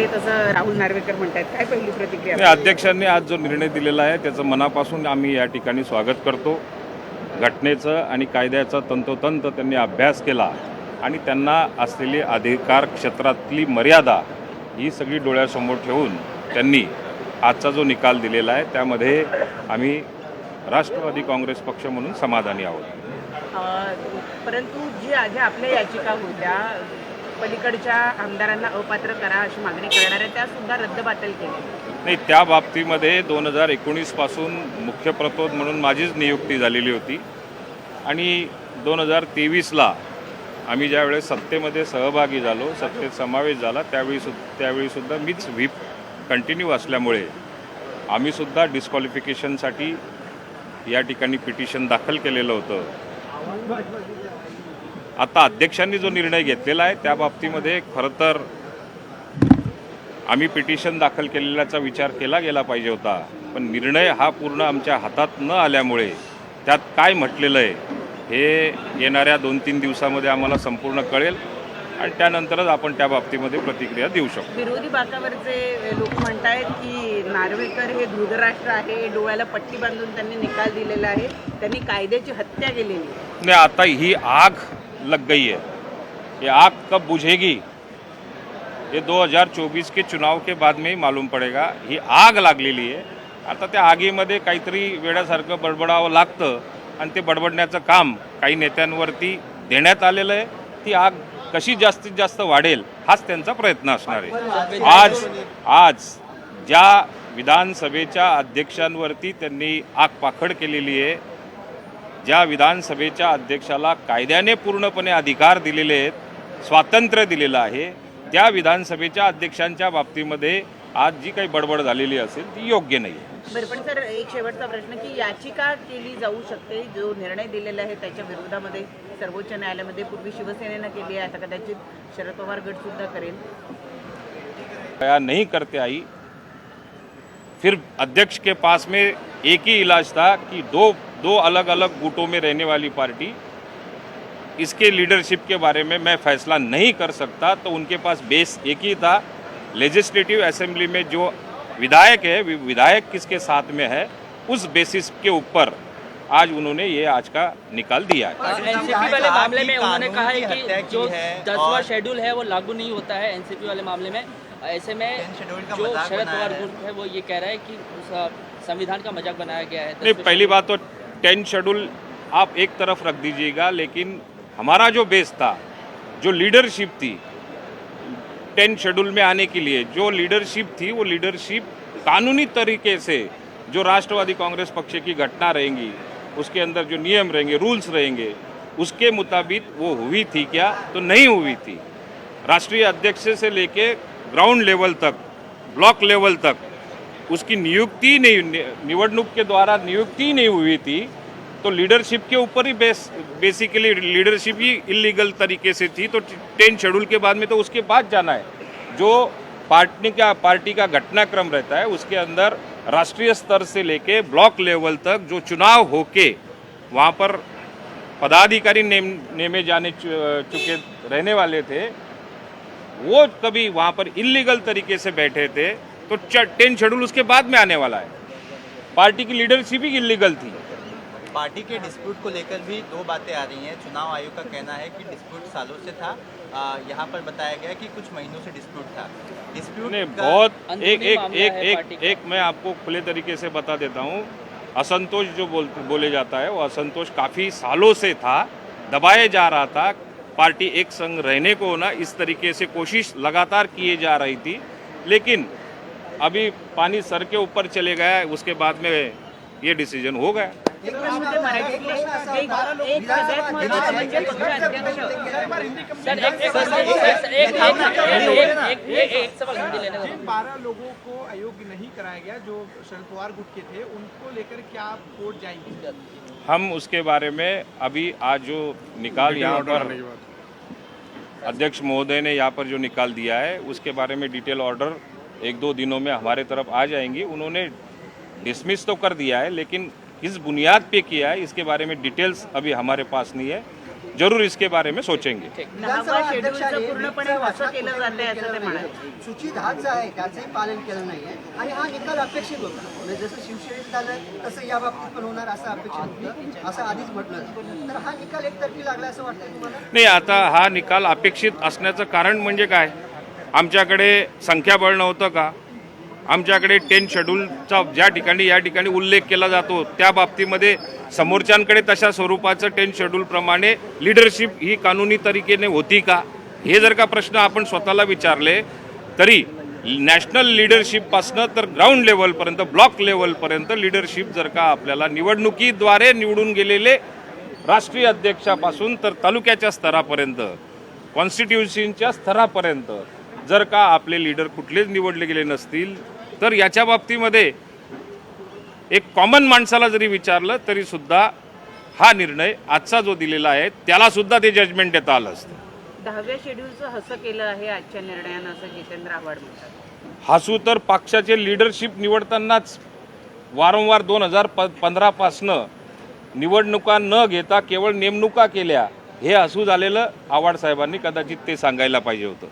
आहेत असं राहुल नार्वेकर म्हणतात काय पहिली प्रतिक्रिया? अध्यक्षांनी आज जो निर्णय दिलेला आहे त्याचं मनापासून आम्ही या ठिकाणी स्वागत करतो. घटनेचं आणि कायद्याचा तंतोतंत त्यांनी अभ्यास केला आणि त्यांना असलेली अधिकार क्षेत्रातली मर्यादा ही सगळी डोळ्यासमोर ठेवून त्यांनी आजचा जो निकाल दिलेला आहे त्यामध्ये आम्ही राष्ट्रवादी काँग्रेस पक्ष म्हणून समाधानी आहोत. परंतु जी ज्या आपल्या याचिका होत्या पलीकडच्या आमदारांना अपात्र करा अशी मागणी करणाऱ्या त्या सुद्धा रद्दबातल केली. नाही त्या बाबतीमध्ये दोन हजार एकोणीसपासून मुख्य प्रतोद म्हणून माझीच नियुक्ती झालेली होती. आणि दोन हजार तेवीसला आम्ही ज्यावेळेस सत्तेमध्ये सहभागी झालो सत्तेत समावेश झाला त्यावेळी सु त्यावेळीसुद्धा मीच व्हीप कंटिन्यू असल्यामुळे आम्हीसुद्धा डिस्क्वालिफिकेशनसाठी या ठिकाणी पिटिशन दाखल केलेलं होतं. आता अध्यक्षांनी जो निर्णय घेतलेला आहे त्या बाबतीमध्ये खरं तर आम्ही पिटिशन दाखल केलेल्याचा विचार केला गेला पाहिजे होता पण निर्णय हा पूर्ण आमच्या हातात न आल्यामुळे त्यात काय म्हटलेलं आहे हे येणाऱ्या दोन तीन दिवसामध्ये आम्हाला संपूर्ण कळेल आणि त्यानंतरच आपण त्या बाबतीमध्ये प्रतिक्रिया देऊ शकतो विरोधी बाकावरचे लोक म्हणतायत की नार्वेकर हे धृतराष्ट्र आहे डोळ्याला पट्टी बांधून त्यांनी निकाल दिलेला आहे त्यांनी कायद्याची हत्या केलेली. नहीं आता ही आग लग गई है ये आग कब बुझेगी? ये 2024 के चुनाव के बाद में ही मालूम पडेगा। ही आग लागलेली आहे आता त्या आगीमध्ये काहीतरी वेड्यासारखं बडबडावं लागतं आणि ते बडबडण्याचं काम काही नेत्यांवरती देण्यात आलेलं आहे. ती आग कशी जास्तीत जास्त वाढेल हाच त्यांचा प्रयत्न असणार आहे. आज आज ज्या विधानसभेच्या अध्यक्षांवरती त्यांनी आग पाखड केलेली आहे ज्या विधानसभेच्या अध्यक्षाला कायद्याने पूर्णपणे अधिकार दिलेले आहेत स्वातंत्र्य दिलेलं आहे त्या विधानसभेच्या अध्यक्षांच्या बाबतीमध्ये आज जी काही बडबड झालेली असेल ती योग्य नाही आहे. बरं पण सर एक शेवटचा प्रश्न की याचिका केली जाऊ शकते जो निर्णय दिलेला आहे त्याच्या विरोधामध्ये सर्वोच्च न्यायालयामध्ये पूर्वी शिवसेनेनं केली आहे आता कदाचित शरद पवार गट सुद्धा करेल. नहीं करते आई. फिर अध्यक्ष के पास में एक ही इलाज था कि दो दो अलग अलग गुटों में रहने वाली पार्टी इसके लीडरशिप के बारे में मैं फैसला नहीं कर सकता तो उनके पास बेस एक ही था। लेजिस्लेटिव असेंबली में जो विधायक है विधायक किसके साथ में है उस बेसिस के ऊपर आज उन्होंने ये आज का निकाल दिया है। एनसीपी वाले मामले में उन्होंने कहा है कि जो है दसवां शेड्यूल है वो लागू नहीं होता है एनसीपी वाले मामले में। ऐसे में जो शरद पवार। ग्रुप है वो ये कह रहा है कि संविधान का मज़ाक बनाया गया है। नहीं पहली बात तो टेन शेड्यूल आप एक तरफ़ रख दीजिएगा, लेकिन हमारा जो बेस था, जो लीडरशिप थी, टेन शेड्यूल में आने के लिए, जो लीडरशिप थी, वो लीडरशिप कानूनी तरीके से जो राष्ट्रवादी कांग्रेस पक्ष की घटना रहेंगी, उसके अंदर जो नियम रहेंगे रूल्स रहेंगे, उसके मुताबिक वो हुई थी क्या? तो नहीं हुई थी। राष्ट्रीय अध्यक्ष से लेके ग्राउंड लेवल तक ब्लॉक लेवल तक उसकी नियुक्ति नहीं निवडणूक के द्वारा नियुक्ति नहीं हुई थी तो लीडरशिप के ऊपर ही बेस बेसिकली लीडरशिप ही इलीगल तरीके से थी तो टेन शेड्यूल के बाद में तो उसके बाद जाना है। जो पार्टी का पार्टी का घटनाक्रम रहता है, उसके अंदर राष्ट्रीय स्तर से लेके ब्लॉक लेवल तक जो चुनाव होके, वहाँ पर पदाधिकारी नेम, नेमे जाने चुके रहने वाले थे, वो कभी वहाँ पर इलीगल तरीके से बैठे थे। तो टेन शेड्यूल उसके बाद में आने वाला है। पार्टी की लीडरशिप ही इलीगल थी। पार्टी के डिस्प्यूट को लेकर भी दो बातें आ रही हैं। चुनाव आयोग का कहना है कि डिस्प्यूट सालों से था। यहाँ पर बताया गया कि कुछ महीनों से डिस्प्यूट था। डिस्प्यूट नहीं बहुत एक एक एक एक एक मैं आपको खुले तरीके से बता देता हूँ। असंतोष जो बोल बोले जाता है वो असंतोष काफ़ी सालों से था दबाया जा रहा था। पार्टी एक संग रहने को ना इस तरीके से कोशिश लगातार किए जा रही थी। लेकिन अभी पानी सर के ऊपर चले गया उसके बाद में ये डिसीज़न हो गया। बारह लोगों को अयोग्य नहीं कराया गया जो शरद पवार गुट के थे उनको लेकर क्या आप कोर्ट जाएँगे? हम उसके बारे में अभी आज जो निकाल यहाँ पर अध्यक्ष महोदय ने यहाँ पर जो निकाल दिया है उसके बारे में डिटेल ऑर्डर एक दो दिनों में हमारे तरफ आ जाएंगी। उन्होंने डिसमिस तो कर दिया है लेकिन किस बुनियाद पे किया है। इसके बारे में डिटेल्स अभी हमारे पास नहीं है। जरूर इसके बारे में सोचेंगे। आहे त्याचंही पालन केलं नाहीये आणि हा निकाल अपेक्षित होता. म्हणजे जसं शिवसेनेत झालं तसं या बाबतीत पण होणार असं अपेक्षित होतं. असं आधीच म्हटलं तर हा निकाल एकतर्फी लागला असं वाटतं तुम्हाला? नाही आता हा निकाल अपेक्षित असण्याचं कारण म्हणजे काय? आमच्याकडे संख्याबळ नव्हतं का? आमच्याकडे टेन शेड्यूलचा ज्या ठिकाणी या ठिकाणी उल्लेख केला जातो त्या बाबतीमध्ये समोरच्यांकडे तशा स्वरूपाचं टेन शेड्यूलप्रमाणे लिडरशिप ही कानुनी तरीकेने होती का? हे जर का प्रश्न आपण स्वतःला विचारले तरी नॅशनल लिडरशिपपासनं तर ग्राउंड लेवलपर्यंत ब्लॉक लेवलपर्यंत लिडरशिप जर का आपल्याला निवडणुकीद्वारे निवडून गेलेले राष्ट्रीय अध्यक्षापासून तर तालुक्याच्या स्तरापर्यंत कॉन्स्टिट्युन्सीच्या स्तरापर्यंत जर का आपले लीडर कुठलेच निवडले गेले नसतील तर याच्या बाबतीमध्ये एक कॉमन माणसाला जरी विचारलं तरी सुद्धा हा निर्णय आजचा जो दिलेला आहे त्याला सुद्धा ते जजमेंट देता आलं असतं. दहाव्या शेड्यूलचं हसं केलं आहे आजच्या निर्णयानं असं जितेंद्र आव्हाड म्हणतात. हासू तर पक्षाचे लिडरशिप निवडतानाच वारंवार दोन हजार प पंधरापासनं निवडणुका न घेता केवळ नेमणुका केल्या हे हसू झालेलं आव्हाड साहेबांनी कदाचित ते सांगायला पाहिजे होतं.